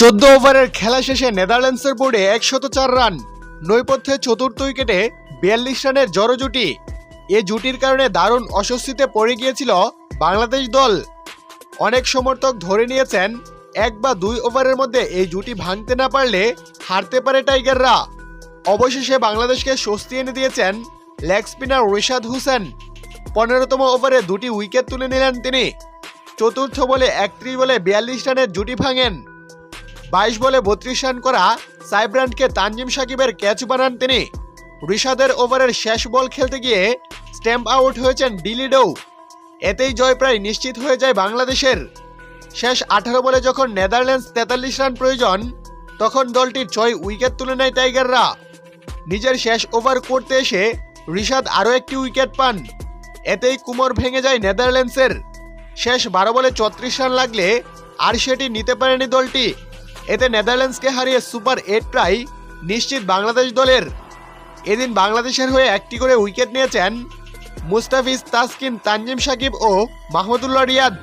চোদ্দ ওভারের খেলা শেষে নেদারল্যান্ডসের বোর্ডে একশত চার রান, নৈপথ্যে চতুর্থ উইকেটে বিয়াল্লিশ রানের জড়ো জুটি। এ জুটির কারণে দারুণ অস্বস্তিতে পড়ে গিয়েছিল বাংলাদেশ দল। অনেক সমর্থক ধরে নিয়েছেন, এক বা দুই ওভারের মধ্যে এই জুটি ভাঙতে না পারলে হারতে পারে টাইগাররা। অবশেষে বাংলাদেশকে স্বস্তি এনে দিয়েছেন লেগ স্পিনার রিশাদ হোসেন। পনেরোতম ওভারে দুটি উইকেট তুলে নিলেন তিনি। চতুর্থ বলে একত্রিশ বলে বিয়াল্লিশ রানের জুটি ভাঙেন। বাইশ বলে বত্রিশ রান করা সাইব্রান্ডকে তানজিম সাকিবের ক্যাচ বানান তিনি। ঋষাদের ওভারের শেষ বল খেলতে গিয়ে স্ট্যাম্প আউট হয়েছেন ডিলিডো এতেই জয় প্রায় নিশ্চিত হয়ে যায় বাংলাদেশের। শেষ আঠারো বলে যখন নেদারল্যান্ডস তেতাল্লিশ রান প্রয়োজন, তখন দলটির ছয় উইকেট তুলে নেয় টাইগাররা। নিজের শেষ ওভার করতে এসে ঋষাদ আরও একটি উইকেট পান। এতেই কুমোর ভেঙে যায় নেদারল্যান্ডসের। শেষ বারো বলে চত্রিশ রান লাগলে আর সেটি নিতে পারেনি দলটি। এতে নেদারল্যান্ডসকে হারিয়ে সুপার এইট প্রায় নিশ্চিত বাংলাদেশ দলের। এদিন বাংলাদেশের হয়ে একটি করে উইকেট নিয়েছেন মুস্তাফিজ তাসকিন, তানজিম সাকিব ও মাহমুদুল্লাহ রিয়াদ।